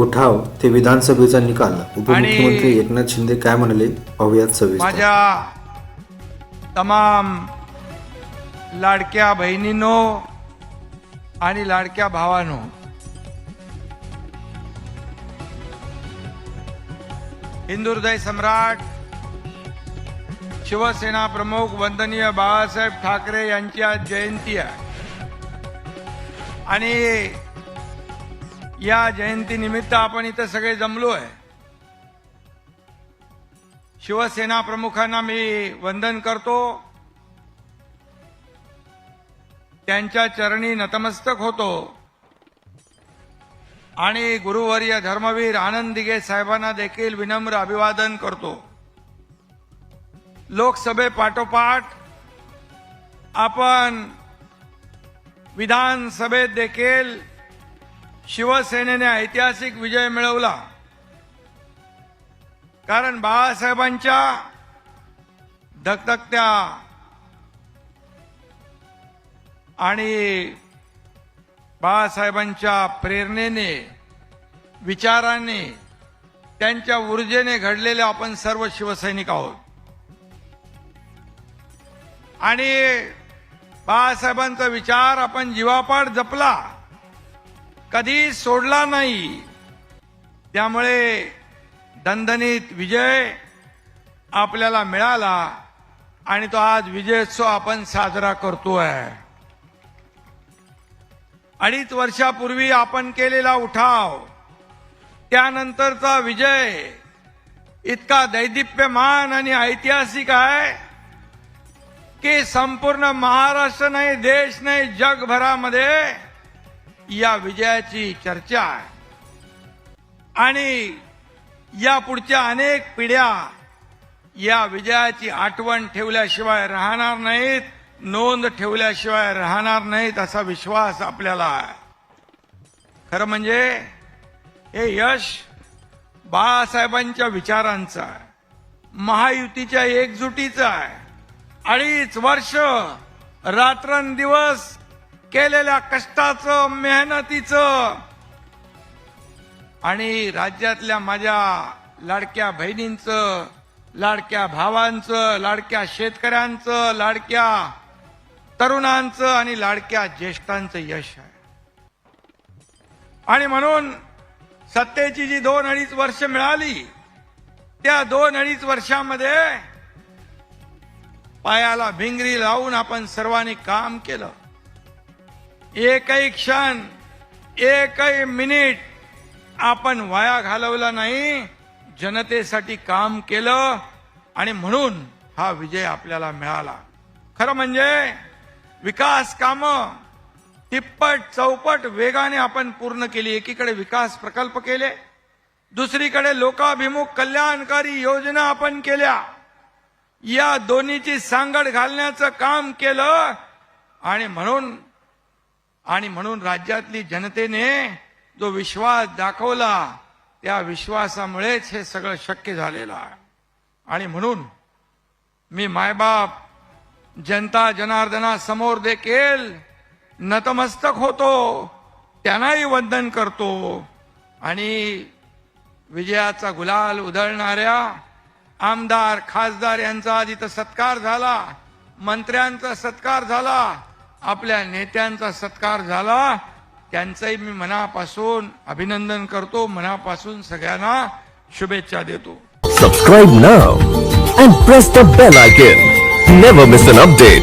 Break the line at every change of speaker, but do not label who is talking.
उठाव ते विधानसभेचा निकाल. उपमुख्यमंत्री एकनाथ शिंदे काय म्हणाले? पाहुयात सविस्तर.
माझ्या तमाम लाडक्या बहिणींनो आणि लाडक्या भावानो हिंदू हृदय सम्राट शिवसेना प्रमुख वंदनीय बाळासाहेब ठाकरे यांची आज जयंती आहे. आणि या जयंतीनिमित्त आपण इथं सगळे जमलो आहे शिवसेना प्रमुखांना मी वंदन करतो. त्यांच्या चरणी नतमस्तक होतो. आणि गुरुवर्य धर्मवीर आनंद दिगे साहेबांना देखील विनम्र अभिवादन करतो. लोकसभेपाठोपाठ आपण विधानसभेत देखील शिवसेनेने ऐतिहासिक विजय मिळवला. कारण बाळासाहेबांच्या धकधकत्या आणि बाळासाहेबांच्या प्रेरणेने विचाराने त्यांच्या ऊर्जेने घडलेले आपण सर्व शिवसैनिक आहोत. आणि बाळासाहेबांचा विचार आपण जीवापाड जपला. कधी सोडला नाही. त्यामुळे दणदणीत विजय आपल्याला मिळाला आणि तो आज विजयोत्सव आपण साजरा करतोय. अडीच वर्षापूर्वी आपण केलेला उठाव त्यानंतरचा विजय इतका दैदिप्यमान आणि ऐतिहासिक आहे की संपूर्ण महाराष्ट्र नाही देश नाही जगभरामध्ये या विजयाची चर्चा आहे. आणि या पुढच्या अनेक पिढ्या या विजयाची आठवण ठेवल्याशिवाय राहणार नाहीत नोंद ठेवल्याशिवाय राहणार नाहीत असा विश्वास आपल्याला आहे. खरं म्हणजे हे यश बाळासाहेबांच्या विचारांचं आहे. महायुतीच्या एकजुटीचं आहे. अडीच वर्ष रात्रंदिवस केलेल्या कष्टाचं मेहनतीचं आणि राज्यातल्या माझ्या लाडक्या बहिणींचं लाडक्या भावांचं लाडक्या शेतकऱ्यांचं लाडक्या तरुणांचं आणि लाडक्या ज्येष्ठांचं यश आहे. आणि म्हणून सत्तेची जी दोन अडीच वर्ष मिळाली त्या दोन अडीच वर्षामध्ये पायाला भिंगरी लावून आपण सर्वांनी काम केलं. एकही क्षण एकही मिनिट आपण वाया घालवला नाही. जनतेसाठी काम केलं आणि म्हणून हा विजय आपल्याला मिळाला. खरं म्हणजे विकास काम तिप्पट चौपट वेगाने आपण पूर्ण केली. एकीकडे विकास प्रकल्प केले दुसरीकडे लोकाभिमुख कल्याणकारी योजना आपण केल्या. या दोन्हीची सांगड घालण्याचं काम केलं आणि म्हणून आणि म्हणून राज्यातली जनतेने जो विश्वास दाखवला त्या विश्वासामुळेच हे सगळं शक्य झालेलं आहे. आणि म्हणून मी मायबाप जनता जनार्दनासमोर देखील नतमस्तक होतो त्यांनाही वंदन करतो. आणि विजयाचा गुलाल उधळणाऱ्या आमदार खासदार यांचा जिथं सत्कार झाला मंत्र्यांचा सत्कार झाला आपल्या नेत्यांचा सत्कार झाला. त्यांचंही मी मनापासून अभिनंदन करतो. मनापासून सगळ्यांना शुभेच्छा देतो.
Subscribe now and press the bell icon never miss an update